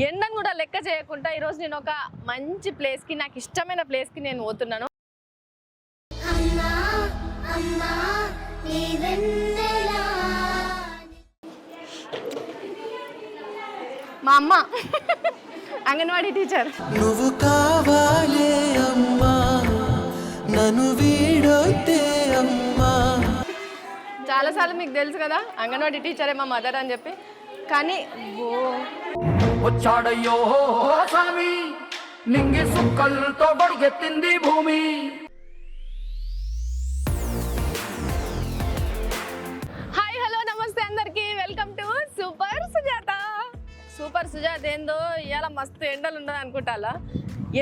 ఎండను కూడా లెక్క చేయకుండా ఈరోజు నేను ఒక మంచి ప్లేస్కి నాకు ఇష్టమైన ప్లేస్కి నేను పోతున్నాను. మా అమ్మ అంగన్వాడీ టీచర్. నువ్వు కావాలే అమ్మా నన్ను వీడొద్దే అమ్మా. చాలాసార్లు మీకు తెలుసు కదా అంగన్వాడీ టీచరే మా మదర్ అని చెప్పి. కానీ ఓ వచ్చాడయ్యో స్వామి నింగి సుక్కలతో బడిగెత్తింది భూమి. హాయ్ హలో నమస్తే అందరికి. Welcome to super Sujatha. Super Sujatha ఏందో ఇవాళ మస్తు ఎండలు ఉండదు అనుకుంటాలా?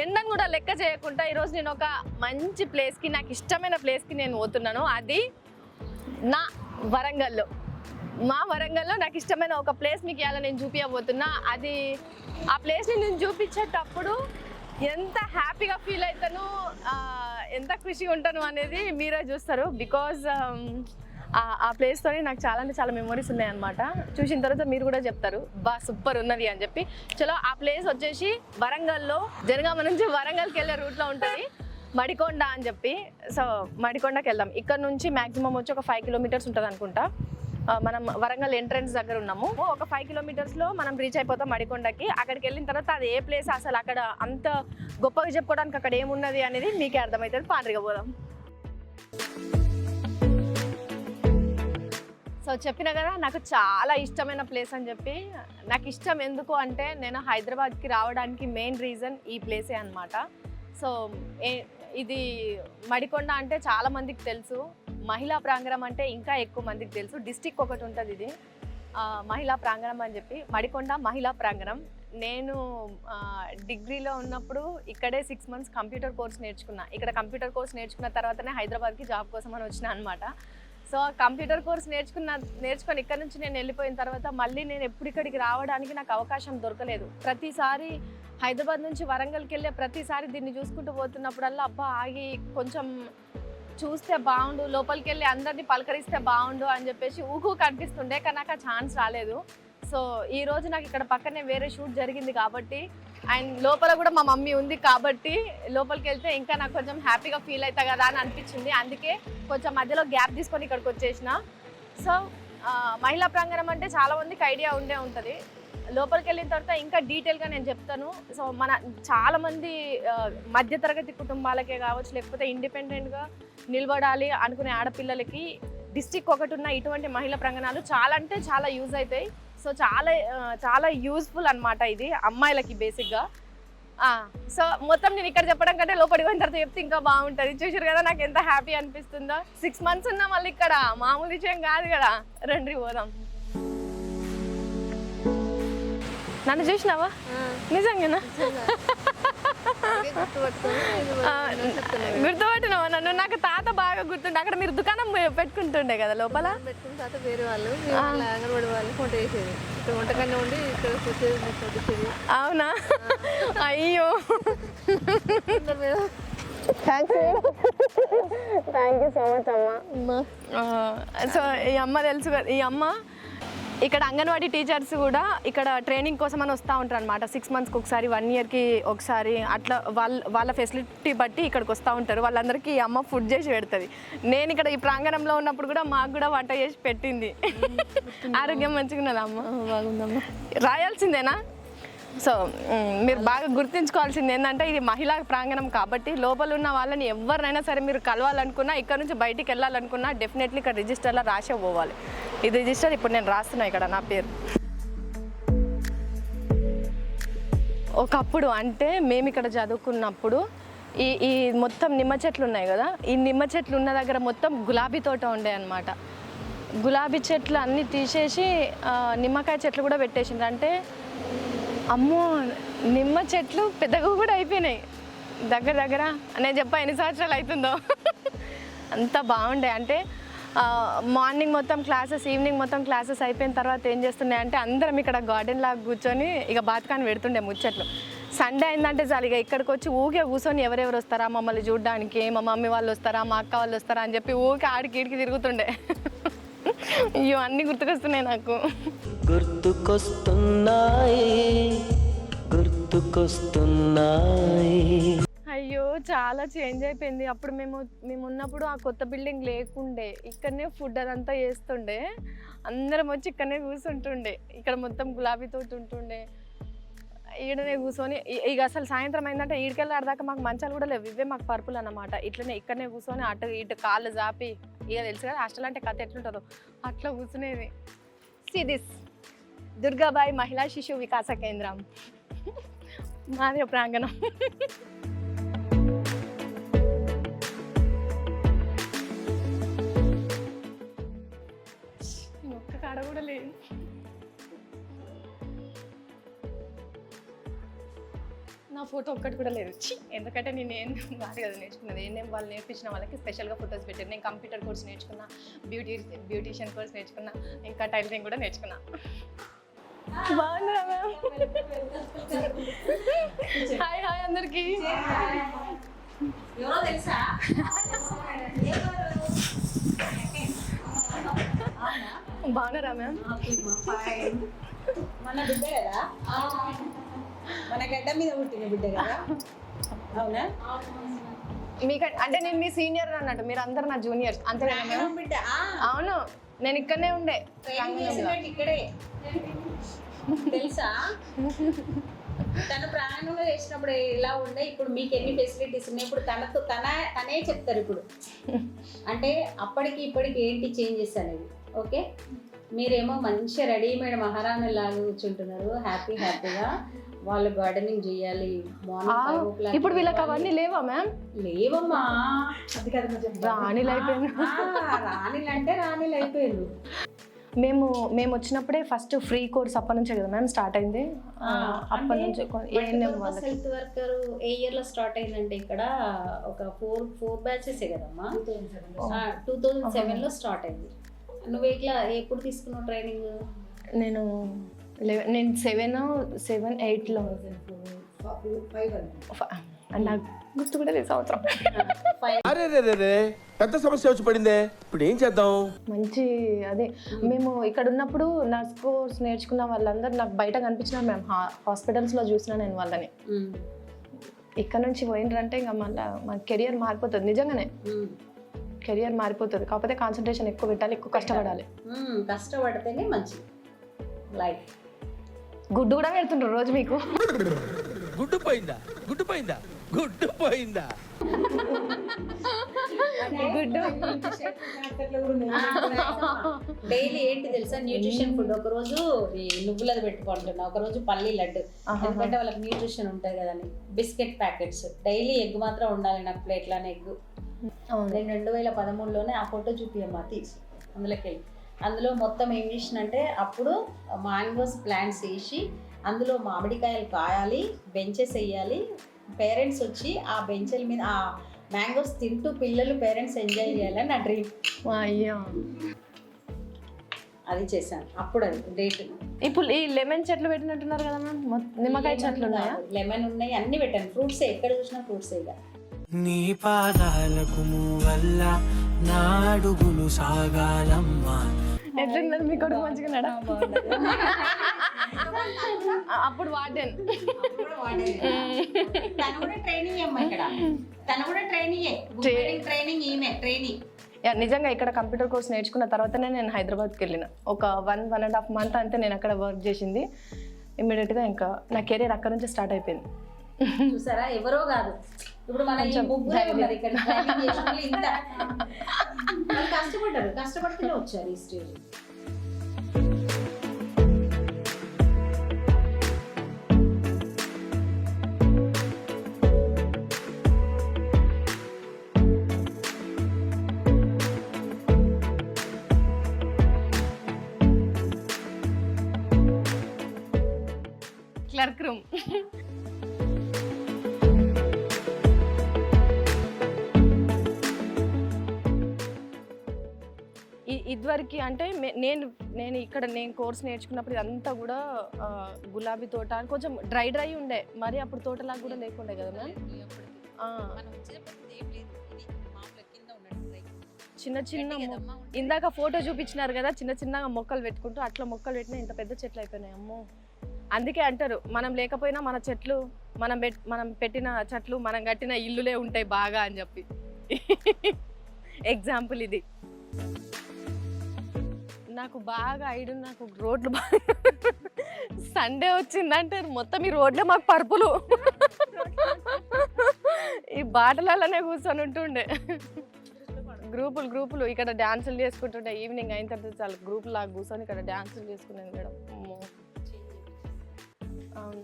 ఎండను కూడా లెక్క చేయకుండా ఈరోజు నేను ఒక మంచి ప్లేస్కి నాకు ఇష్టమైన ప్లేస్కి నేను పోతున్నాను. అది నా వరంగల్లో. మా వరంగల్లో నాకు ఇష్టమైన ఒక ప్లేస్ మీకు ఇవాళ నేను చూపించబోతున్నా అది ఆ ప్లేస్ని నేను చూపించేటప్పుడు ఎంత హ్యాపీగా ఫీల్ అవుతాను ఎంత ఖుషిగా ఉంటాను అనేది మీరే చూస్తారు. బికాజ్ um, ఆ ప్లేస్తో నాకు చాలా అంటే చాలా మెమొరీస్ ఉన్నాయన్నమాట. చూసిన తర్వాత మీరు కూడా చెప్తారు బా సూపర్ ఉన్నది అని చెప్పి. చలో ఆ ప్లేస్ వచ్చేసి వరంగల్లో జనగామ నుంచి వరంగల్కి వెళ్ళే రూట్లో ఉంటుంది. మడికొండ అని చెప్పి. సో మడికొండకి వెళ్దాం. ఇక్కడ నుంచి మ్యాక్సిమం వచ్చి ఒక ఫైవ్ కిలోమీటర్స్ ఉంటుంది అనుకుంటా మనం వరంగల్ ఎంట్రన్స్ దగ్గర ఉన్నాము. ఒక ఫైవ్ కిలోమీటర్స్లో మనం రీచ్ అయిపోతాం మడికొండకి. అక్కడికి వెళ్ళిన తర్వాత అది ఏ ప్లేస్ అసలు అక్కడ అంత గొప్పగా చెప్పుకోవడానికి అక్కడ ఏమున్నది అనేది మీకే అర్థమవుతుంది పాండ్రిగా పోదాం. సో చెప్పిన కదా నాకు చాలా ఇష్టమైన ప్లేస్ అని చెప్పి. నాకు ఇష్టం ఎందుకు అంటే నేను హైదరాబాద్కి రావడానికి మెయిన్ రీజన్ ఈ ప్లేసే అనమాట సో ఏ- ఇది మడికొండ అంటే చాలామందికి తెలుసు. మహిళా ప్రాంగణం అంటే ఇంకా ఎక్కువ మందికి తెలుసు. డిస్టిక్ ఒకటి ఉంటుంది ఇది. మహిళా ప్రాంగణం అని చెప్పి మడికొండ మహిళా ప్రాంగణం. నేను డిగ్రీలో ఉన్నప్పుడు ఇక్కడే సిక్స్ మంత్స్ కంప్యూటర్ కోర్స్ నేర్చుకున్నా. ఇక్కడ కంప్యూటర్ కోర్స్ నేర్చుకున్న తర్వాతనే హైదరాబాద్కి జాబ్ కోసం అని వచ్చిన అనమాట సో కంప్యూటర్ కోర్స్ నేర్చుకున్న నేర్చుకొని ఇక్కడ నుంచి నేను వెళ్ళిపోయిన తర్వాత మళ్ళీ నేను ఎప్పుడు ఇక్కడికి రావడానికి నాకు అవకాశం దొరకలేదు. ప్రతిసారి హైదరాబాద్ నుంచి వరంగల్కి వెళ్ళే ప్రతిసారి దీన్ని చూసుకుంటూ పోతున్నప్పుడల్లా అబ్బా ఆగి కొంచెం చూస్తే బాగుండు లోపలికి వెళ్ళి అందరినీ పలకరిస్తే బాగుండు అని చెప్పేసి ఊహు కనిపిస్తుండే కానీ నాకు ఆ ఛాన్స్ రాలేదు. సో ఈ రోజు నాకు ఇక్కడ పక్కనే వేరే షూట్ జరిగింది కాబట్టి అండ్ లోపల కూడా మా మమ్మీ ఉంది కాబట్టి లోపలికి వెళ్తే ఇంకా నాకు కొంచెం హ్యాపీగా ఫీల్ అవుతా కదా అని అనిపించింది. అందుకే కొంచెం మధ్యలో గ్యాప్ తీసుకొని ఇక్కడికి వచ్చేసిన. సో మహిళా ప్రాంగణం అంటే చాలా మందికి ఐడియా ఉండే ఉంటుంది. లోపలికి వెళ్ళిన తర్వాత ఇంకా డీటెయిల్గా నేను చెప్తాను. సో మన చాలామంది మధ్యతరగతి కుటుంబాలకే కావచ్చు లేకపోతే ఇండిపెండెంట్గా నిలబడాలి అనుకునే ఆడపిల్లలకి డిస్టిక్ ఒకటి ఉన్న ఇటువంటి మహిళా ప్రాంగణాలు చాలా అంటే చాలా యూజ్ అవుతాయి సో చాలా చాలా యూస్ఫుల్ అనమాట ఇది అమ్మాయిలకి బేసిక్గా. సో మొత్తం నేను ఇక్కడ చెప్పడం కంటే లోపలికి పోయిన తర్వాత చెప్తే ఇంకా బాగుంటుంది. చూసారు కదా నాకు ఎంత హ్యాపీ అనిపిస్తుందో. సిక్స్ మంత్స్ ఉన్నా మళ్ళీ ఇక్కడ మామూలు విషయం కాదు కదా. రండి పోదాం. నన్ను చూసినావా? నిజంగానా? గుర్తుపట్టినావా నన్ను? నాకు తాత బాగా గుర్తుండే. అక్కడ మీరు దుకాణం పెట్టుకుంటుండే కదా లోపల? పెట్టుకున్న తర్వాత వేరే వాళ్ళు వాళ్ళ అంగన్వాడి ఇక్కడ వంటకన్నా ఉండి అవునా? అయ్యో. థ్యాంక్ యూ సో మచ్ అమ్మ. సో ఈ అమ్మ తెలుసు కదా ఈ అమ్మ ఇక్కడ అంగన్వాడీ టీచర్స్ కూడా ఇక్కడ ట్రైనింగ్ కోసం అని వస్తూ ఉంటారు అనమాట సిక్స్ మంత్స్కి ఒకసారి వన్ ఇయర్కి ఒకసారి అట్లా వాళ్ళ వాళ్ళ ఫెసిలిటీ బట్టి ఇక్కడికి వస్తూ ఉంటారు. వాళ్ళందరికీ ఈ అమ్మ ఫుడ్ చేసి పెడుతుంది. నేను ఇక్కడ ఈ ప్రాంగణంలో ఉన్నప్పుడు కూడా మాకు కూడా వంట చేసి పెట్టింది. ఆరోగ్యం మంచిగా ఉన్నదా అమ్మ బాగుందమ్మా. రాయాల్సిందేనా? సో మీరు బాగా గుర్తుంచుకోవాల్సింది ఏంటంటే ఇది మహిళా ప్రాంగణం కాబట్టి లోపల ఉన్న వాళ్ళని ఎవరినైనా సరే మీరు కలవాలనుకున్నా ఇక్కడ నుంచి బయటికి వెళ్ళాలనుకున్నా డెఫినెట్లీ ఇక్కడ రిజిస్టర్లో రాసే పోవాలి. ఇది రిజిస్టర్ ఇప్పుడు నేను రాస్తున్నా ఇక్కడ నా పేరు. ఒకప్పుడు అంటే మేము ఇక్కడ చదువుకున్నప్పుడు ఈ ఈ మొత్తం నిమ్మ చెట్లు ఉన్నాయి కదా ఈ నిమ్మ చెట్లు ఉన్న దగ్గర మొత్తం గులాబీ తోట ఉండే అనమాట గులాబీ చెట్లు అన్నీ తీసేసి నిమ్మకాయ చెట్లు కూడా పెట్టేసిండ్రు. అంటే అమ్మో నిమ్మ చెట్లు పెద్దగా కూడా అయిపోయినాయి. దగ్గర దగ్గర నేను చెప్పా ఎన్ని సంవత్సరాలు అవుతుందో అంత బాగుండే. అంటే మార్నింగ్ మొత్తం క్లాసెస్ ఈవినింగ్ మొత్తం క్లాసెస్ అయిపోయిన తర్వాత ఏం చేస్తున్నాయి అంటే అందరం ఇక్కడ గార్డెన్ లాగా కూర్చొని ఇక బాత్కాన్ని పెడుతుండే ముచ్చట్లు. సండే అయిందంటే చాలు ఇక ఇక్కడికి వచ్చి ఊకే కూర్చొని ఎవరెవరు వస్తారా మమ్మల్ని చూడడానికి? మా మమ్మీ వాళ్ళు వస్తారా? మా అక్క వాళ్ళు వస్తారా? అని చెప్పి ఊకే ఆడికి ఇడికి తిరుగుతుండే. అయ్యో అన్నీ గుర్తుకొస్తున్నాయి నాకు. గుర్తుకొస్తున్నాయి గుర్తుకొస్తున్నాయి. అయ్యో చాలా చేంజ్ అయిపోయింది. అప్పుడు మేము మేము ఉన్నప్పుడు ఆ కొత్త బిల్డింగ్ లేకుండే ఇక్కడనే ఫుడ్ అదంతా చేస్తుండే. అందరం వచ్చి ఇక్కడనే కూర్చుంటుండే ఇక్కడ మొత్తం గులాబీ తోట ఉంటుండే. ఈడనే కూర్చొని ఇక అసలు సాయంత్రం అయిందంటే ఈడికెళ్ళి ఆడదాకా మాకు మంచాలు కూడా లేవు. ఇవే మాకు పరుపులు అన్నమాట. ఇట్లనే ఇక్కడనే కూర్చొని అటు ఇటు కాళ్ళు జాపి ఇక తెలుసు కదా హాస్టల్ అంటే కథ ఎట్లుంటుందో. అట్లా కూర్చునేది సి దిస్ దుర్గాబాయి మహిళా శిశు వికాస కేంద్రం. మాదే ప్రాంగణం. ఒక్క కాడ కూడా లేదు. నా ఫోటో ఒక్కటి కూడా లేదు. ఛీ, ఎందుకంటే నేను ఏం కాదు కదా నేర్చుకున్నది? ఏం వాళ్ళు నేర్పించిన వాళ్ళకి స్పెషల్గా ఫొటోస్ పెట్టారు. నేను కంప్యూటర్ కోర్స్ నేర్చుకున్నా బ్యూటీ బ్యూటీషియన్ కోర్స్ నేర్చుకున్నా ఇంకా టైలరింగ్ కూడా నేర్చుకున్నా. బాగుందా హాయ్ హాయ్ అందరికి. బాగున్నారా మ్యామ్? మన బిడ్డ కదా? మన గడ్డ మీద పుట్టిన బిడ్డ కదా. అవునా? మీకు అంటే నేను మీ సీనియర్ అన్నట్టు మీరు అందరు నా జూనియర్స్ అంతే బిడ్డ అవును నేను ఇక్కడనే ఉండే. ఇక్కడే. తెలుసా? తను ప్రాంగణంలో చేసినప్పుడు ఎలా ఉండే ఇప్పుడు మీకు ఎన్ని ఫెసిలిటీస్ ఉన్నాయి? ఇప్పుడు తనతో తన తనే చెప్తారు ఇప్పుడు. అంటే అప్పటికి ఇప్పటికి ఏంటి చేంజెస్ అనేది ఓకే? మీరేమో మంచిగా రెడీమేడ్ మహారాణి లాగా కూర్చుంటున్నారు. హ్యాపీ హ్యాపీగా వాళ్ళు గార్డెనింగ్ చేయాలి మార్నింగ్ ఇప్పుడు వీళ్ళకి అవన్నీ లేవా మ్యామ్ లేవమ్మా. అది కదా. రాణిలు అయిపోయారు. ఆ, రాణిలు అంటే రాణిలు అయిపోయారు మేము మేము వచ్చినప్పుడే ఫస్ట్ ఫ్రీ కోర్స్ అప్పటి నుంచే కదా మ్యామ్ స్టార్ట్ అయింది. ఆ, అప్పటి నుంచి హెల్త్ వర్కర్ ఏ ఇయర్లో స్టార్ట్ అయిందంటే ఇక్కడ ఒక ఫోర్ ఫోర్ బ్యాచెస్ కదమ్మా? టూ థౌజండ్ సెవెన్లో స్టార్ట్ అయింది. నువ్వు ఇట్లా ఎప్పుడు తీసుకున్నావు ట్రైనింగ్ నేను లెవెన్ నేను సెవెన్ సెవెన్ ఎయిట్లో నాకు గుర్తు కూడా లేదు సంవత్సరం. పెద్ద సమస్య వచ్చి పడిందే. ఇప్పుడు ఏం చేద్దాం? మంచి అదే మేము ఇక్కడ ఉన్నప్పుడు నర్స్ కోర్స్ నేర్చుకున్న వాళ్ళందరూ నాకు బయట కనిపించినారు మేము హాస్పిటల్స్లో చూసిన నేను వాళ్ళని. ఇక్కడ నుంచి పోయినరంటే ఇంకా మళ్ళీ మా కెరియర్ మారిపోతుంది నిజంగానే. కెరియర్ మారిపోతుంది కాకపోతే కాన్సన్ట్రేషన్ ఎక్కువ పెట్టాలి ఎక్కువ కష్టపడాలి. కష్టపడితేనే మంచిది. లైఫ్ గుడ్డు కూడా పెడుతుంటారు రోజు మీకు? గుడ్డు పోయిందా? గుడ్డు పోయిందా? గుడ్డు పోయిందా? గుడ్డు. డైలీ ఏంటి తెలుసా? Nutrition food. ఒక రోజు ఈ నువ్వులది పెట్టుకుంటున్నా. ఒక రోజు పల్లి లడ్డు. ఎందుకంటే వాళ్ళకి న్యూట్రిషన్ ఉంటుంది కదని బిస్కెట్ ప్యాకెట్స్. డైలీ ఎగ్ మాత్రం ఉండాలి నాకు ప్లేట్లోనే ఎగ్. నేను రెండు వేల పదమూడులోనే ఆ ఫోటో చూపియమ్మా తీసి. అందులోకి వెళ్ళి. అందులో మొత్తం ఏం చేసినంటే అప్పుడు మ్యాంగోస్ ప్లాంట్స్ వేసి అందులో మామిడికాయలు కాయాలి బెంచెస్ వేయాలి. పేరెంట్స్ వచ్చి ఆ బెంచెల మీద ఆ మ్యాంగోస్ తింటూ పిల్లలు పేరెంట్స్ ఎంజాయ్ చేయాలని నా డ్రీమ్. అయ్యా. అది చేశాను. అప్పుడు అది డేట్. ఇప్పుడు ఈ లెమన్ చెట్లు పెట్టినట్టున్నారు కదా మ్యామ్? నిమ్మకాయ చెట్లు ఉన్నాయా? లెమన్ ఉన్నాయి అన్ని పెట్టాను. ఫ్రూట్స్ ఎక్కడ చూసినా ఫ్రూట్స్ ఇక. నీ పాదాలకు వల్ల నా అడుగులు సాగాలమ్మా. ఎట్లున్నది మీ కొడుకు మంచిగా అప్పుడు తను కూడా ట్రైనింగ్ అమ్మా ఇక్కడ? తను కూడా ట్రైనింగ్ ట్రైనింగ్ ఈమె ట్రైనింగ్. యా, నిజంగా ఇక్కడ కంప్యూటర్ కోర్స్ నేర్చుకున్న తర్వాతనే నేను హైదరాబాద్కి వెళ్ళిన. ఒక one one and half month అంతే నేను అక్కడ వర్క్ చేసింది. ఇమ్మీడియట్గా ఇంకా నా కెరీర్ అక్కడ నుంచి స్టార్ట్ అయిపోయింది. చూసారా? ఎవరో కాదు. ఇప్పుడు మన ముగ్గురే. ఉన్నారు ఇక్కడ. ఇంత. కష్టపడ్డారు కష్టపడితేనే వచ్చారు ఈ స్టేజ్ ఇదివరకు అంటే నేను నేను ఇక్కడ నేను కోర్స్ నేర్చుకున్నప్పుడు ఇదంతా కూడా గులాబీ తోట కొంచెం డ్రై డ్రై ఉండే. మరి అప్పుడు తోటలాగా కూడా లేకుండే కదా మ్యామ్? చిన్న చిన్న ఇందాక ఫోటో చూపించినారు కదా చిన్న చిన్నగా మొక్కలు పెట్టుకుంటూ అట్లా మొక్కలు పెట్టినా ఇంత పెద్ద చెట్లు అయిపోయినాయి అమ్మో. అందుకే అంటారు మనం లేకపోయినా మన చెట్లు మనం మనం పెట్టిన చెట్లు మనం కట్టిన ఇల్లులే ఉంటాయి బాగా అని చెప్పి. ఎగ్జాంపుల్ ఇది. నాకు బాగా ఐడు నాకు రోడ్లు బాగా సండే వచ్చిందంటే మొత్తం ఈ రోడ్లే మాకు పరుపులు. ఈ బాటలలోనే కూర్చొని ఉంటుండే. గ్రూపులు గ్రూపులు ఇక్కడ డ్యాన్సులు చేసుకుంటుండే. ఈవినింగ్ అయిన తర్వాత చాలా గ్రూపులు లాగా కూర్చొని ఇక్కడ డ్యాన్సులు చేసుకున్నాను మేడం. అవును.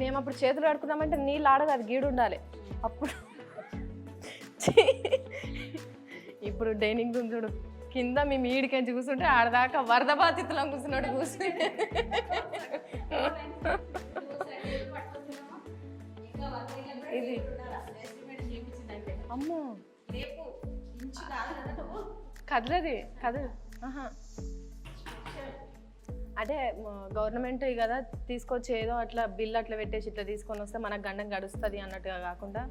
మేము అప్పుడు చేతులు ఆడుకున్నామంటే నీళ్ళు ఆడదు అది గీడు ఉండాలి. అప్పుడు ఇప్పుడు డైనింగ్ రూమ్ చూడు. కింద మేము ఈడికెంచి చూసుంటే ఆడదాకా వరద బాధితులం కూర్చున్నాడు కూర్చుని. ఇది. అమ్మో. కదలది కదలదు అంటే అదే గవర్నమెంట్ కదా తీసుకొచ్చి ఏదో అట్లా బిల్ అట్లా పెట్టేసి ఇట్లా తీసుకొని వస్తే మనకు గండం గడుస్తుంది అన్నట్టుగా కాకుండా.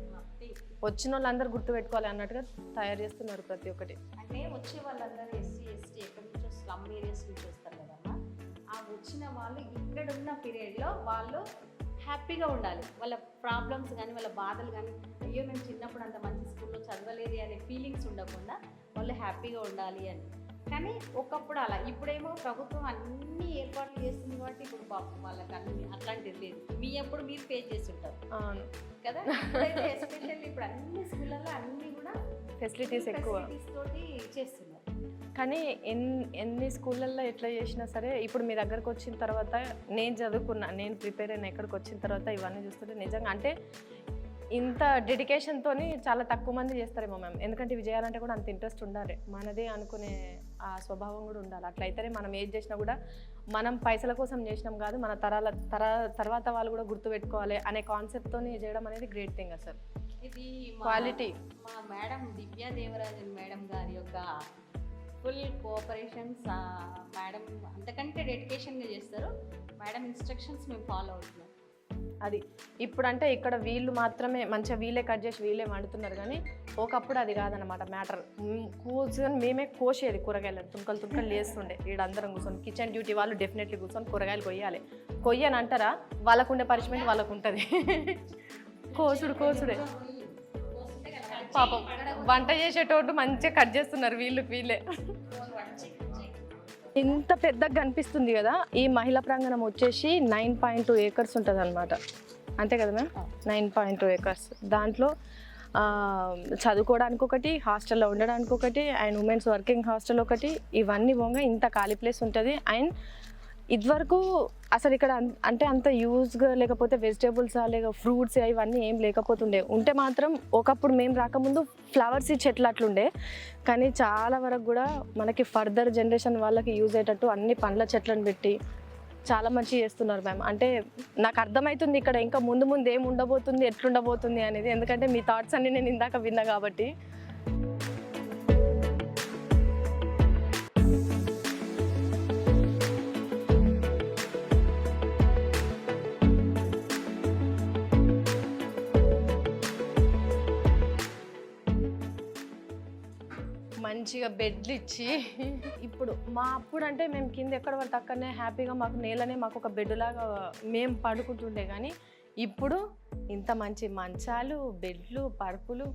వచ్చిన వాళ్ళందరూ గుర్తు పెట్టుకోవాలి అన్నట్టుగా తయారు చేస్తున్నారు ప్రతి ఒక్కటి. అంటే వచ్చే వాళ్ళందరూ ఎస్సీ ఎస్టీ ఎక్కడి నుంచో స్లమ్ ఏరియాస్ నుంచి వస్తారు కదమ్మా ఆ వచ్చిన వాళ్ళు ఇక్కడ ఉన్న పీరియడ్లో వాళ్ళు హ్యాపీగా ఉండాలి. వాళ్ళ ప్రాబ్లమ్స్ కానీ వాళ్ళ బాధలు కానీ అయ్యో మేము చిన్నప్పుడు అంత మంచి స్కూల్లో చదవలేదు అనే ఫీలింగ్స్ ఉండకుండా వాళ్ళు హ్యాపీగా ఉండాలి అని. కానీ ఒకప్పుడు అలా. ఇప్పుడేమో ప్రభుత్వం అన్ని ఏర్పాట్లు చేస్తుంది కాబట్టి ఇప్పుడు పాపం వాళ్ళకి అన్ని అట్లాంటిది లేదు. మీ అప్పుడు మీరు పే చేసి ఉంటారు. అవును. కదా? ఎస్పెషల్లీ ఇప్పుడు అన్ని స్కూళ్ళల్లో అన్ని కూడా ఫెసిలిటీస్ ఎక్కువ. తోటి చేస్తున్నారు. కానీ ఎన్ ఎన్ని స్కూళ్ళల్లో ఎట్లా చేసినా సరే ఇప్పుడు మీ దగ్గరకు వచ్చిన తర్వాత నేను చదువుకున్నా నేను ప్రిపేర్ అయిన ఎక్కడికి వచ్చిన తర్వాత ఇవన్నీ చూస్తుంటే నిజంగా అంటే ఇంత డెడికేషన్తో చాలా తక్కువ మంది చేస్తారేమో మ్యామ్. ఎందుకంటే ఇవి చేయాలంటే కూడా అంత ఇంట్రెస్ట్ ఉండాలి. మనదే అనుకునే ఆ స్వభావం కూడా ఉండాలి. అట్లయితేనే మనం ఏది చేసినా కూడా మనం పైసల కోసం చేసినాం కాదు మన తరాల తర తర్వాత వాళ్ళు కూడా గుర్తుపెట్టుకోవాలి అనే కాన్సెప్ట్తో చేయడం అనేది గ్రేట్ థింగ్ అసలు ఇది క్వాలిటీ మా మేడం దివ్యా దేవరాజన్ మేడం గారి యొక్క ఫుల్ కోఆపరేషన్స్ మేడం అంతకంటే డెడికేషన్గా చేస్తారు. మేడం ఇన్స్ట్రక్షన్స్ మేము ఫాలో అవుతున్నాం. అది. ఇప్పుడంటే ఇక్కడ వీళ్ళు మాత్రమే మంచిగా వీళ్ళే కట్ చేసి వీళ్ళే వండుతున్నారు కానీ ఒకప్పుడు అది కాదనమాట మ్యాటర్. కూర్చొని మేమే కోసేది కూరగాయలు తుంకలు తుంకలు లేస్తుండే. వీడందరం కూర్చొని కిచెన్ డ్యూటీ వాళ్ళు డెఫినెట్లీ కూర్చొని కూరగాయలు కొయ్యాలి. కొయ్యని అంటారా? వాళ్ళకు ఉండే పనిష్మెంట్ వాళ్ళకు ఉంటుంది కోసుడు కోసుడే. పాపం వంట చేసేటోడు మంచిగా కట్ చేస్తున్నారు వీళ్ళు వీళ్ళే. ఇంత పెద్దగా కనిపిస్తుంది కదా ఈ మహిళా ప్రాంగణం వచ్చేసి నైన్ పాయింట్ టూ ఏకర్స్ ఉంటుంది అనమాట అంతే కదా ma'am? Nine point two acres. దాంట్లో చదువుకోవడానికి ఒకటి హాస్టల్లో ఉండడానికి ఒకటి అండ్ ఉమెన్స్ వర్కింగ్ హాస్టల్ ఒకటి ఇవన్నీ పోగా ఇంత ఖాళీ ప్లేస్ ఉంటుంది. అండ్ ఇదివరకు అసలు ఇక్కడ అంటే అంత యూజ్గా లేకపోతే వెజిటేబుల్స్ లేక ఫ్రూట్స్ ఇవన్నీ ఏం లేకపోతుండే. ఉంటే మాత్రం ఒకప్పుడు మేము రాకముందు ఫ్లవర్స్ చెట్లు అట్లుండే. కానీ చాలా వరకు కూడా మనకి ఫర్దర్ జనరేషన్ వాళ్ళకి యూజ్ అయ్యేటట్టు అన్ని పండ్ల చెట్లను పెట్టి చాలా మంచి చేస్తున్నారు మ్యామ్. అంటే నాకు అర్థమవుతుంది ఇక్కడ ఇంకా ముందు ముందు ఏం ఉండబోతుంది ఎట్లుండబోతుంది అనేది. ఎందుకంటే మీ థాట్స్ అన్ని నేను ఇందాక విన్నా కాబట్టి. మంచిగా బెడ్లు ఇచ్చి ఇప్పుడు మా అప్పుడు అంటే మేము కింద ఎక్కడ పడితే అక్కడనే హ్యాపీగా మాకు నేలనే మాకు ఒక బెడ్ లాగా మేము పడుకుంటుండే కానీ ఇప్పుడు ఇంత మంచి మంచాలు బెడ్లు పరుపులు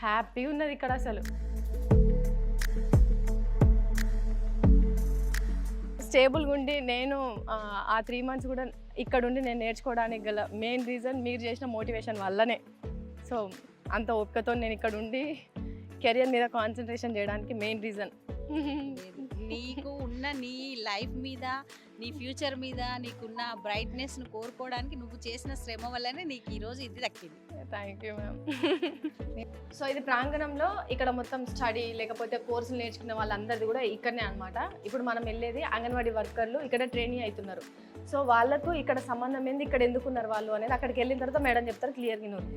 హ్యాపీ ఉన్నది ఇక్కడ అసలు. స్టేబుల్గా ఉండి నేను ఆ, త్రీ మంత్స్ కూడా ఇక్కడ ఉండి నేను నేర్చుకోవడానికి గల మెయిన్ రీజన్ మీరు చేసిన మోటివేషన్ వల్లనే. సో అంత ఓపికతో నేను ఇక్కడ ఉండి కెరియర్ మీద కాన్సన్ట్రేషన్ చేయడానికి మెయిన్ రీజన్. నీకు ఉన్న నీ లైఫ్ మీద నీ ఫ్యూచర్ మీద నీకున్న బ్రైట్నెస్ను కోరుకోవడానికి నువ్వు చేసిన శ్రమ వల్లనే నీకు ఈరోజు ఇది దక్కింది. థ్యాంక్ యూ మ్యామ్ సో ఇది ప్రాంగణంలో ఇక్కడ మొత్తం స్టడీ లేకపోతే కోర్సులు నేర్చుకునే వాళ్ళందరిది కూడా ఇక్కడనే అన్నమాట. ఇప్పుడు మనం వెళ్ళేది అంగన్వాడీ వర్కర్లు ఇక్కడ ట్రైనింగ్ అవుతున్నారు. సో వాళ్ళకు ఇక్కడ సంబంధం ఏంది ఇక్కడ ఎందుకున్నారు వాళ్ళు అనేది అక్కడికి వెళ్ళిన తర్వాత మేడం చెప్తారు క్లియర్గా నువ్వు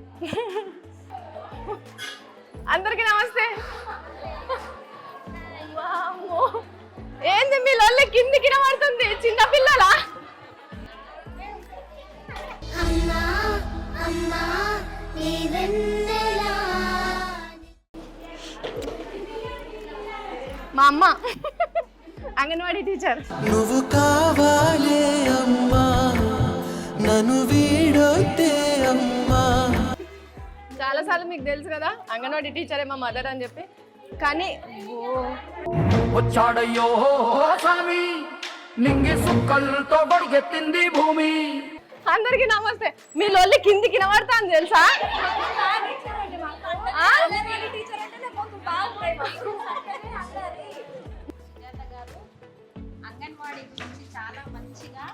అందరికీ నమస్తే. ఏంది మీ లొల్లి కిందికి పడుతుంది చిన్న పిల్లలా? మా అమ్మ. అంగన్వాడీ టీచర్. నువ్వు కావాలే అమ్మా నన్ను వీడొద్దే. చాలాసార్లు మీకు తెలుసు కదా అంగన్వాడీ టీచరే మా మదర్ అని చెప్పి. కానీ ఓ వచ్చాడయ్యో స్వామి నింగి సుక్కలతో బడిగెత్తింది భూమి. అందరికి నమస్తే. మీ లొల్లి కిందికి అని తెలుసా? అంగన్వాడీ గురించి చాలా మంచిగా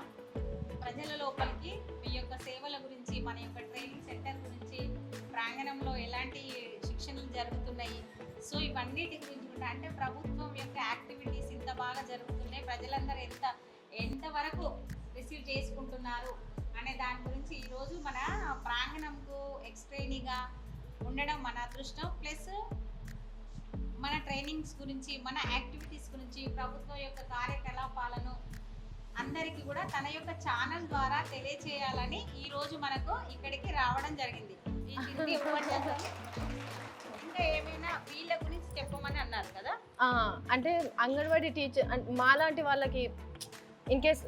ప్రజల లోపలికి మీ యొక్క సేవల గురించి మన యొక్క ట్రైనింగ్ సెంటర్ గురించి ప్రాంగణంలో ఎలాంటి శిక్షణలు జరుగుతున్నాయి? సో ఇవన్నిటి గురించి కూడా అంటే ప్రభుత్వం యొక్క యాక్టివిటీస్ ఇంత బాగా జరుగుతున్నాయి. ప్రజలందరూ ఎంత ఎంతవరకు రిసీవ్ చేసుకుంటున్నారు అనే దాని గురించి ఈరోజు మన ప్రాంగణంకు ఎక్స్ట్రైనీగా ఉండడం మన అదృష్టం. ప్లస్ మన ట్రైనింగ్స్ గురించి మన యాక్టివిటీస్ గురించి ప్రభుత్వం యొక్క కార్యకలాపాలను అందరికీ కూడా తన యొక్క ఛానల్ ద్వారా తెలియచేయాలని ఈరోజు మనకు ఇక్కడికి రావడం జరిగింది. ఇంకా ఏమైనా వీళ్ళ గురించి చెప్పమని అన్నారు కదా? అంటే అంగన్వాడీ టీచర్ మాలాంటి వాళ్ళకి ఇన్ కేస్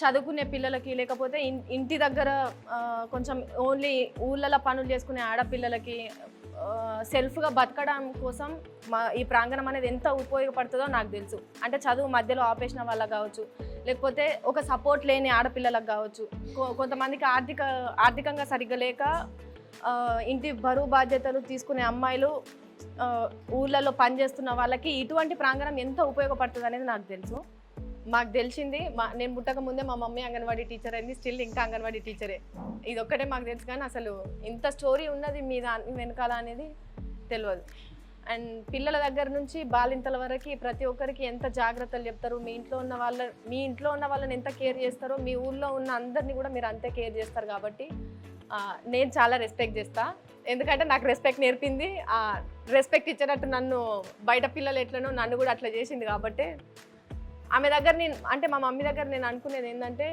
చదువుకునే పిల్లలకి లేకపోతే ఇంటి దగ్గర కొంచెం ఓన్లీ ఊళ్ళలో పనులు చేసుకునే ఆడపిల్లలకి సెల్ఫ్గా బతకడం కోసం మా ఈ ప్రాంగణం అనేది ఎంత ఉపయోగపడుతుందో నాకు తెలుసు. అంటే చదువు మధ్యలో ఆపేసిన వాళ్ళకి కావచ్చు లేకపోతే ఒక సపోర్ట్ లేని ఆడపిల్లలకు కావచ్చు. కొంతమందికి ఆర్థిక ఆర్థికంగా సరిగ్గా లేక ఇంటి బరువు బాధ్యతలు తీసుకునే అమ్మాయిలు ఊళ్ళలో పనిచేస్తున్న వాళ్ళకి ఇటువంటి ప్రాంగణం ఎంత ఉపయోగపడుతుంది అనేది నాకు తెలుసు. మాకు తెలిసింది మా నేను పుట్టక ముందే మా మమ్మీ అంగన్వాడీ టీచర్ అయింది స్టిల్ ఇంకా అంగన్వాడీ టీచరే. ఇది ఒక్కటే మాకు తెలుసు కానీ అసలు ఇంత స్టోరీ ఉన్నది మీ దాని వెనకాల అనేది తెలియదు అండ్ పిల్లల దగ్గర నుంచి బాలింతల వరకు ప్రతి ఒక్కరికి ఎంత జాగ్రత్తలు చెప్తారు మీ ఇంట్లో ఉన్న వాళ్ళ మీ ఇంట్లో ఉన్న వాళ్ళని ఎంత కేర్ చేస్తారో మీ ఊళ్ళో ఉన్న అందరినీ కూడా మీరు అంతే కేర్ చేస్తారు కాబట్టి నేను చాలా రెస్పెక్ట్ చేస్తా. ఎందుకంటే నాకు రెస్పెక్ట్ నేర్పింది. ఆ రెస్పెక్ట్ ఇచ్చేటట్టు నన్ను బయట పిల్లలు ఎట్లనో నన్ను కూడా అట్లా చేసింది కాబట్టి ఆమె దగ్గర నేను అంటే మా మమ్మీ దగ్గర నేను అనుకునేది ఏంటంటే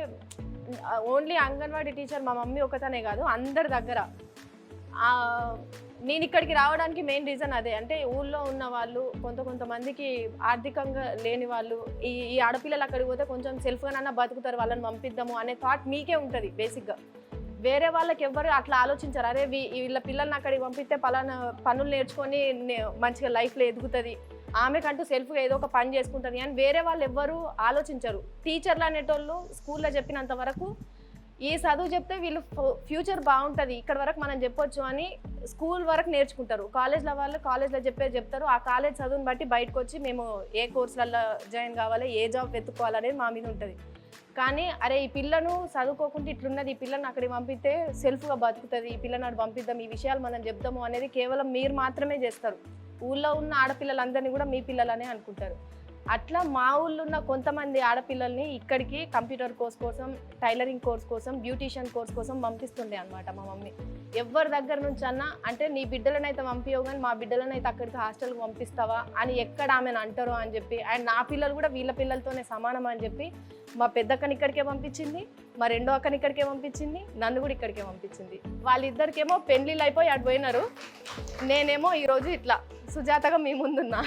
ఓన్లీ అంగన్వాడీ టీచర్ మా మమ్మీ ఒకతనే కాదు అందరి దగ్గర. నేను ఇక్కడికి రావడానికి మెయిన్ రీజన్ అదే. అంటే ఊళ్ళో ఉన్న వాళ్ళు కొంత కొంతమందికి ఆర్థికంగా లేని వాళ్ళు ఈ ఈ ఆడపిల్లలు అక్కడికి పోతే కొంచెం సెల్ఫ్గానన్నా బతుకుతారు వాళ్ళని పంపిద్దాము అనే థాట్ మీకే ఉంటుంది బేసిక్గా వేరే వాళ్ళకి ఎవ్వరు అట్లా ఆలోచించారు. అరే వీ- వీళ్ళ పిల్లల్ని అక్కడికి పంపిస్తే పలానా పనులు నేర్చుకొని నే- మంచిగా లైఫ్లో ఎదుగుతుంది. ఆమెకంటూ సెల్ఫ్గా ఏదో ఒక పని చేసుకుంటుంది అని వేరే వాళ్ళు ఎవ్వరు ఆలోచించరు. టీచర్లు అనేటోళ్ళు స్కూల్లో చెప్పినంత వరకు ఈ చదువు చెప్తే వీళ్ళు ఫ్యూచర్ బాగుంటుంది. ఇక్కడ వరకు మనం చెప్పొచ్చు అని స్కూల్ వరకు నేర్చుకుంటారు. కాలేజ్లో వాళ్ళు కాలేజ్లో చెప్పే చెప్తారు. ఆ కాలేజ్ చదువుని బట్టి బయటకు వచ్చి మేము ఏ కోర్సులలో జాయిన్ కావాలి ఏ జాబ్ వెతుక్కోవాలనేది మా మీద ఉంటుంది. కానీ అరే ఈ పిల్లను చదువుకోకుండా ఇట్లున్నది ఈ పిల్లని అక్కడికి పంపితే సెల్ఫ్గా బతుకుతుంది ఈ పిల్లను అటు పంపిద్దాం ఈ విషయాలు మనం చెప్దాము అనేది కేవలం మీరు మాత్రమే చేస్తారు. ఊళ్ళో ఉన్న ఆడపిల్లలందరినీ కూడా మీ పిల్లలనే అనుకుంటారు. అట్లా మా ఊళ్ళో ఉన్న కొంతమంది ఆడపిల్లల్ని ఇక్కడికి కంప్యూటర్ కోర్స్ కోసం టైలరింగ్ కోర్స్ కోసం బ్యూటీషియన్ కోర్స్ కోసం పంపిస్తుండే అనమాట మా మమ్మీ. ఎవరి దగ్గర నుంచి అన్నా అంటే నీ బిడ్డలనైతే పంపించవు కానీ మా బిడ్డలనైతే అక్కడికి హాస్టల్కి పంపిస్తావా అని ఎక్కడ ఆమెను అంటారు అని చెప్పి అండ్ నా పిల్లలు కూడా వీళ్ళ పిల్లలతోనే సమానం అని చెప్పి మా పెద్ద అక్కని ఇక్కడికే పంపించింది మా రెండో అక్కని ఇక్కడికే పంపించింది నన్ను కూడా ఇక్కడికే పంపించింది. వాళ్ళిద్దరికేమో పెళ్ళిళ్ళు అయిపోయి అటు పోయినారు. నేనేమో ఈరోజు ఇట్లా. సుజాతగా మీ ముందున్నా.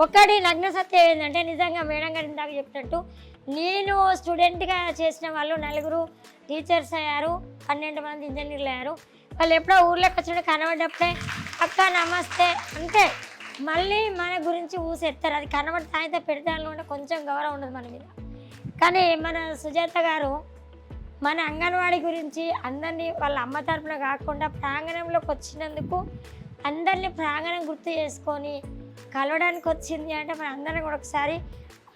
ఒక్కటి నగ్న సత్యం ఏంటంటే నిజంగా మేడం గారు ఇందాక చెప్పినట్టు నేను స్టూడెంట్గా చేసిన వాళ్ళు నలుగురు టీచర్స్ అయ్యారు పన్నెండు మంది ఇంజనీర్లు అయ్యారు. వాళ్ళు ఎప్పుడో ఊర్లోకి వచ్చిన కనబడ్డప్పుడే అక్క నమస్తే. అంతే మళ్ళీ మన గురించి ఊసెత్తారు. అది కనబడి తాగితే పెడతాను అంటే కొంచెం గౌరవం ఉండదు మన మీద. కానీ మన సుజాత గారు మన అంగన్వాడీ గురించి అందరినీ వాళ్ళ అమ్మ తరపున కాకుండా ప్రాంగణంలోకి వచ్చినందుకు అందరినీ ప్రాంగణం గుర్తు చేసుకొని కలవడానికి వచ్చింది అంటే మన అందరం కూడా ఒకసారి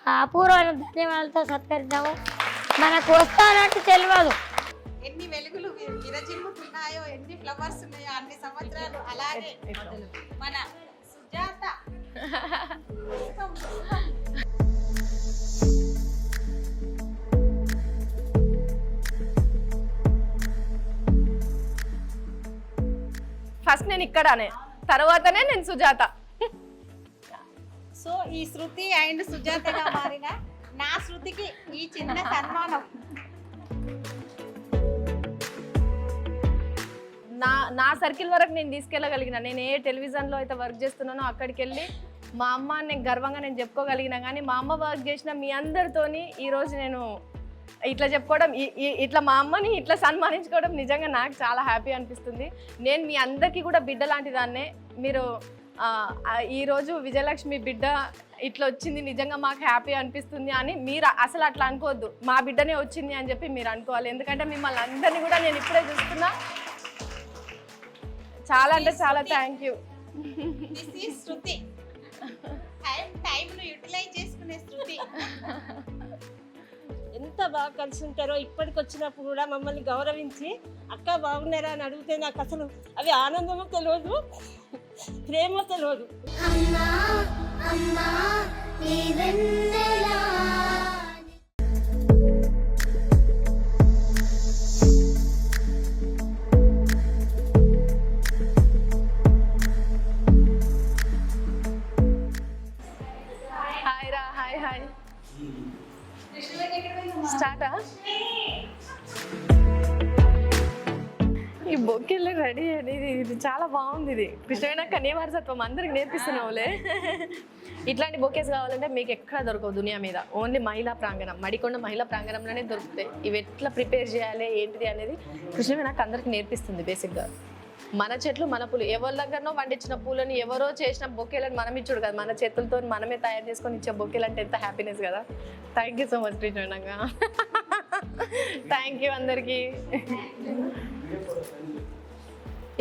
ఆ అపూర్వమైన ధన్యవాదాలతో సత్కరిద్దాము. మనకు వస్తానంటే తెలియదు. ఎన్ని వెలుగులు వి- విరజిమ్ముతున్నాయో ఎన్ని ఫ్లవర్స్ ఉన్నాయో అన్ని సంవత్సరాలు అలాగే మన సుజాత. ఫస్ట్ నేను ఇక్కడనే తర్వాతనే నేను సుజాత. సో ఈ శృతి అండ్ సుజాతగా మారిన? నా శృతికి ఈ చిన్న సన్మానం. నా నా సర్కిల్ వరకు నేను తీసుకెళ్ళగలిగిన. నేను ఏ టెలివిజన్లో అయితే వర్క్ చేస్తున్నానో అక్కడికి వెళ్ళి మా అమ్మ అని నేను గర్వంగా నేను చెప్పుకోగలిగిన కానీ మా అమ్మ వర్క్ చేసిన మీ అందరితోని ఈరోజు నేను ఇట్లా చెప్పుకోవడం ఇట్లా మా అమ్మని ఇట్లా సన్మానించుకోవడం నిజంగా నాకు చాలా హ్యాపీ అనిపిస్తుంది. నేను మీ అందరికీ కూడా బిడ్డ లాంటి దాన్నే మీరు ఈరోజు విజయలక్ష్మి బిడ్డ ఇట్లా వచ్చింది నిజంగా మాకు హ్యాపీ అనిపిస్తుంది అని మీరు అసలు అట్లా అనుకోవద్దు. మా బిడ్డనే వచ్చింది అని చెప్పి మీరు అనుకోవాలి. ఎందుకంటే మిమ్మల్ని అందరినీ కూడా నేను ఇప్పుడే చూస్తున్నా. చాలా అంటే చాలా థ్యాంక్ యూ శృతి టైం టైంను యూటిలైజ్ చేసుకునే శృతి ఎంత బాగా కలిసి ఉంటారో ఇప్పటికి వచ్చినప్పుడు కూడా మమ్మల్ని గౌరవించి అక్క బాగున్నారా? అని అడిగితే నాకు అసలు అవి ఆనందమో తెలియదు ప్రేమో తెలియదు రెడీ అని ఇది ఇది చాలా బాగుంది ఇది. కృష్ణ కన్యావారసత్వం అందరికి నేర్పిస్తున్నావులే. ఇట్లాంటి బొకేస్ కావాలంటే మీకు ఎక్కడ దొరకవు దునియా మీద. ఓన్లీ మహిళా ప్రాంగణం మడికొండ మహిళా ప్రాంగణంలోనే దొరుకుతాయి. ఇవి ఎట్లా ప్రిపేర్ చేయాలి ఏంటిది అనేది కృష్ణ నాకు అందరికి నేర్పిస్తుంది బేసిక్గా. మన చెట్లు మన పూలు. ఎవరి దగ్గరనో పండించిన పూలని ఎవరో చేసిన బొకేలను మనం ఇచ్చుడు కదా. మన చేతులతో మనమే తయారు చేసుకొని ఇచ్చే బొకేలు అంటే ఎంత హ్యాపీనెస్ కదా. థ్యాంక్ యూ సో మచ్ కృష్ణగా థ్యాంక్ యూ అందరికీ.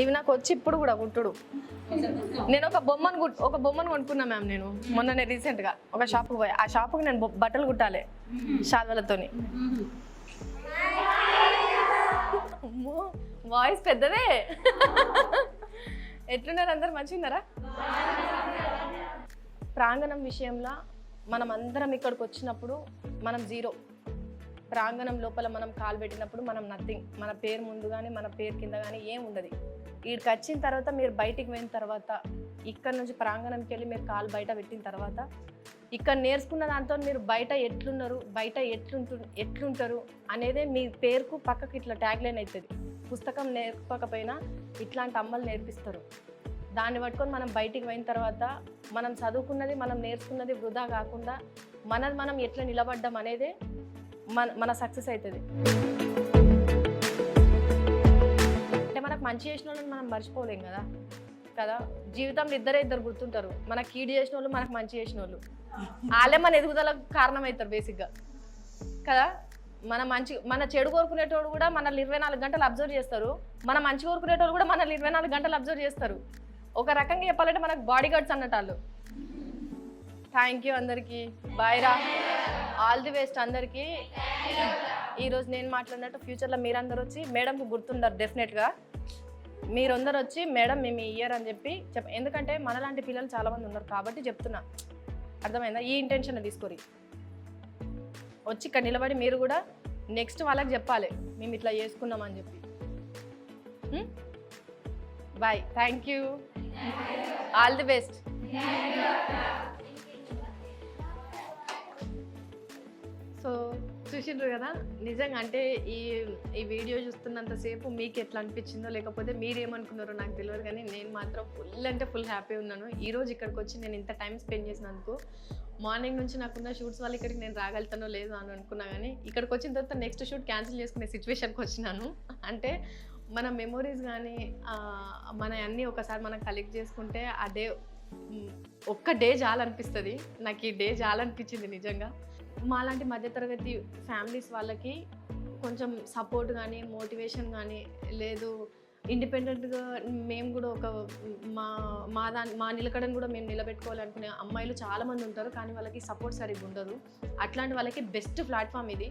ఇవి నాకు వచ్చి ఇప్పుడు కూడా కుట్టుడు. నేను ఒక బొమ్మను ఒక బొమ్మను కొనుక్కున్నా మ్యామ్ నేను. మొన్ననే రీసెంట్గా ఒక షాప్కి పోయి. ఆ షాప్కి నేను బట్టలు కుట్టాలి శాల్వలతోని వాయిస్ పెద్దదే. ఎట్లున్నారు అందరు? మంచిగా ఉన్నారా ప్రాంగణం విషయంలో మనం అందరం ఇక్కడికి వచ్చినప్పుడు మనం జీరో. ప్రాంగణం లోపల మనం కాలు పెట్టినప్పుడు మనం నథింగ్ మన పేరు ముందు కానీ మన పేరు కింద కానీ ఏం ఉండదు. వీడికి వచ్చిన తర్వాత మీరు బయటికి పోయిన తర్వాత ఇక్కడ నుంచి ప్రాంగణంకి వెళ్ళి మీరు కాలు బయట పెట్టిన తర్వాత ఇక్కడ నేర్చుకున్న దాంతో మీరు బయట ఎట్లున్నారు బయట ఎట్లుంటు ఎట్లుంటారు అనేదే మీ పేరుకు పక్కకి ఇట్లా ట్యాగ్ లైన్ అవుతుంది. పుస్తకం నేర్పకపోయినా ఇట్లాంటి అమ్మలు నేర్పిస్తారు. దాన్ని పట్టుకొని మనం బయటికి పోయిన తర్వాత మనం చదువుకున్నది మనం నేర్చుకున్నది వృధా కాకుండా మనది మనం ఎట్లా నిలబడ్డం అనేదే మన మన సక్సెస్ అవుతుంది అంటే మనకు మంచి చేసిన వాళ్ళని మనం మర్చిపోలేం కదా. కదా? జీవితంలో ఇద్దరే ఇద్దరు గుర్తుంటారు. మనకి కీడు చేసిన వాళ్ళు మనకు మంచి చేసిన వాళ్ళు వాళ్ళే మన ఎదుగుదలకు కారణమవుతారు బేసిక్గా కదా? మన మంచి మన చెడు కోరుకునేటోడు కూడా మనల్ని ఇరవై నాలుగు గంటలు అబ్జర్వ్ చేస్తారు. మన మంచి కోరుకునేటోడు కూడా మనల్ని ఇరవై నాలుగు గంటలు అబ్జర్వ్ చేస్తారు. ఒక రకంగా చెప్పాలంటే మనకు బాడీ గార్డ్స్ అన్నట్టు వాళ్ళు. థ్యాంక్ యూ అందరికీ. బాయ్ రా. ఆల్ ది బెస్ట్ అందరికీ. ఈరోజు నేను మాట్లాడినట్టు ఫ్యూచర్లో మీరందరూ వచ్చి మేడంకి గుర్తుండరు డెఫినెట్గా మీరందరూ వచ్చి మేడం మేము ఇయర్ అని చెప్పి చెప్ ఎందుకంటే మనలాంటి పిల్లలు చాలామంది ఉన్నారు కాబట్టి చెప్తున్నా. అర్థమైందా? ఈ ఇంటెన్షన్ తీసుకోరి. వచ్చి ఇక్కడ నిలబడి మీరు కూడా నెక్స్ట్ వాళ్ళకి చెప్పాలి. మేము ఇట్లా చేసుకున్నామని చెప్పి. Bye thank you all the best so చూసిండ్రు కదా నిజంగా అంటే ఈ ఈ వీడియో చూస్తున్నంతసేపు మీకు ఎట్లా అనిపించిందో లేకపోతే మీరేమనుకున్నారో నాకు తెలియదు కానీ నేను మాత్రం ఫుల్ అంటే ఫుల్ హ్యాపీ ఉన్నాను. ఈరోజు ఇక్కడికి వచ్చి నేను ఇంత టైం స్పెండ్ చేసినందుకు మార్నింగ్ నుంచి నాకున్న షూట్స్ వల్ల ఇక్కడికి నేను రాగలుగుతానో లేదో అని అనుకున్నా కానీ ఇక్కడికి వచ్చిన తర్వాత నెక్స్ట్ షూట్ క్యాన్సిల్ చేసుకునే సిచ్యువేషన్కి వచ్చినాను. అంటే మన మెమొరీస్ కానీ మన అన్నీ ఒకసారి మనం కలెక్ట్ చేసుకుంటే ఆ డే ఒక్క డే చాలనిపిస్తుంది. నాకు ఈ డే చాలనిపించింది నిజంగా. మాలాంటి మధ్యతరగతి ఫ్యామిలీస్ వాళ్ళకి కొంచెం సపోర్ట్ కానీ మోటివేషన్ కానీ లేదు. ఇండిపెండెంట్గా మేము కూడా ఒక మా మా దాని మా నిలకడను కూడా మేము నిలబెట్టుకోవాలనుకునే అమ్మాయిలు చాలామంది ఉంటారు. కానీ వాళ్ళకి సపోర్ట్ సరిగ్గా ఉండదు. అట్లాంటి వాళ్ళకి బెస్ట్ ప్లాట్ఫామ్ ఇది.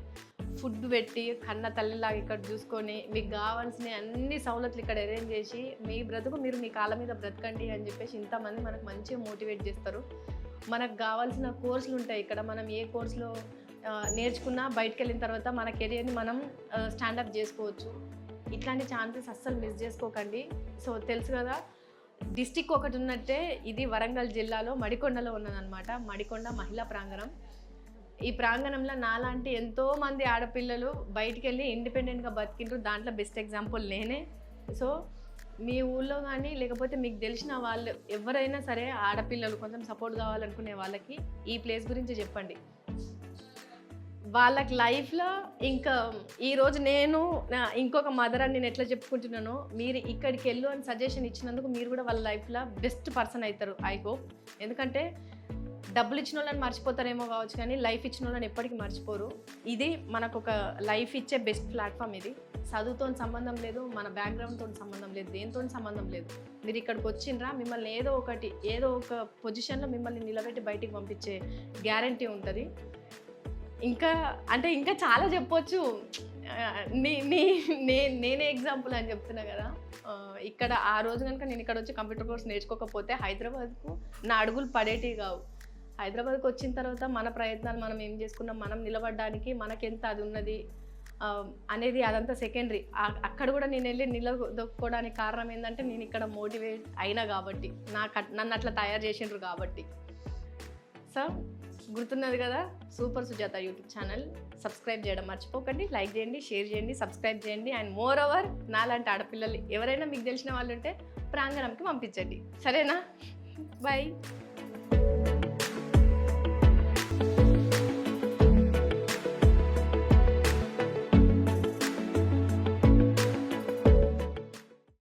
ఫుడ్ పెట్టి కన్న తల్లిలాగా ఇక్కడ చూసుకొని మీకు కావాల్సిన అన్ని సవలతులు ఇక్కడ అరేంజ్ చేసి మీ బ్రతుకు మీరు మీ కాళ్ళ మీద బ్రతకండి అని చెప్పేసి ఇంతమంది మనకు మంచిగా మోటివేట్ చేస్తారు. మనకు కావాల్సిన కోర్సులు ఉంటాయి. ఇక్కడ మనం ఏ కోర్సులో నేర్చుకున్నా బయటకు వెళ్ళిన తర్వాత మన కెరియర్ని మనం స్టాండప్ చేసుకోవచ్చు. ఇట్లాంటి ఛాన్సెస్ అస్సలు మిస్ చేసుకోకండి. సో తెలుసు కదా డిస్టిక్ ఒకటి ఉన్నట్టే ఇది వరంగల్ జిల్లాలో మడికొండలో ఉన్నదన్నమాట. మడికొండ మహిళా ప్రాంగణం. ఈ ప్రాంగణంలో నాలాంటి ఎంతో మంది ఆడపిల్లలు బయటికి వెళ్ళి ఇండిపెండెంట్గా బతికిండ్రు. దాంట్లో బెస్ట్ ఎగ్జాంపుల్ నేనే. సో మీ ఊళ్ళో కానీ లేకపోతే మీకు తెలిసిన వాళ్ళు ఎవరైనా సరే ఆడపిల్లలు కొంచెం సపోర్ట్ కావాలనుకునే వాళ్ళకి ఈ ప్లేస్ గురించి చెప్పండి. వాళ్ళకి లైఫ్లో ఇంకా ఈరోజు నేను నా- ఇంకొక మదర్ అని నేను ఎట్లా చెప్పుకుంటున్నానో మీరు ఇక్కడికి వెళ్ళు అని సజెషన్ ఇచ్చినందుకు మీరు కూడా వాళ్ళ లైఫ్లో బెస్ట్ పర్సన్ అవుతారు ఐ హోప్. ఎందుకంటే డబ్బులు ఇచ్చిన వాళ్ళని మర్చిపోతారేమో కావచ్చు కానీ లైఫ్ ఇచ్చిన వాళ్ళని ఎప్పటికీ మర్చిపోరు. ఇది మనకు ఒక లైఫ్ ఇచ్చే బెస్ట్ ప్లాట్ఫామ్ ఇది. చదువుతో సంబంధం లేదు మన బ్యాక్గ్రౌండ్తో సంబంధం లేదు దేనితో సంబంధం లేదు. మీరు ఇక్కడికి వచ్చిండ్రా మిమ్మల్ని ఏదో ఒకటి ఏదో ఒక పొజిషన్లో మిమ్మల్ని నిలబెట్టి బయటికి పంపించే గ్యారంటీ ఉంటుంది. ఇంకా అంటే ఇంకా చాలా చెప్పొచ్చు. ఆ, నే- నేనే ఎగ్జాంపుల్ అని చెప్తున్నా కదా. ఇక్కడ ఆ రోజు కనుక నేను ఇక్కడ వచ్చి కంప్యూటర్ కోర్స్ నేర్చుకోకపోతే హైదరాబాద్కు నా అడుగులు పడేటివి కావు. హైదరాబాద్కి వచ్చిన తర్వాత మన ప్రయత్నాలు మనం ఏం చేసుకున్నాం? మనం నిలబడడానికి మనకెంత అది ఉన్నది? అనేది అదంతా సెకండరీ అక్కడ కూడా నేను వెళ్ళి నిలదొక్కుకోవడానికి కారణం ఏంటంటే నేను ఇక్కడ మోటివేట్ అయినా కాబట్టి. నాకు నన్ను అట్లా తయారు చేసిండ్రు కాబట్టి. సో గుర్తున్నది కదా? Super Sujatha YouTube channel subscribe చేయడం మర్చిపోకండి. లైక్ చేయండి షేర్ చేయండి సబ్స్క్రైబ్ చేయండి. అండ్ మోర్ ఓవర్ నాలాంటి ఆడపిల్లలు ఎవరైనా మీకు తెలిసిన వాళ్ళు ఉంటే ప్రాంగణంకి పంపించండి. సరేనా? బాయ్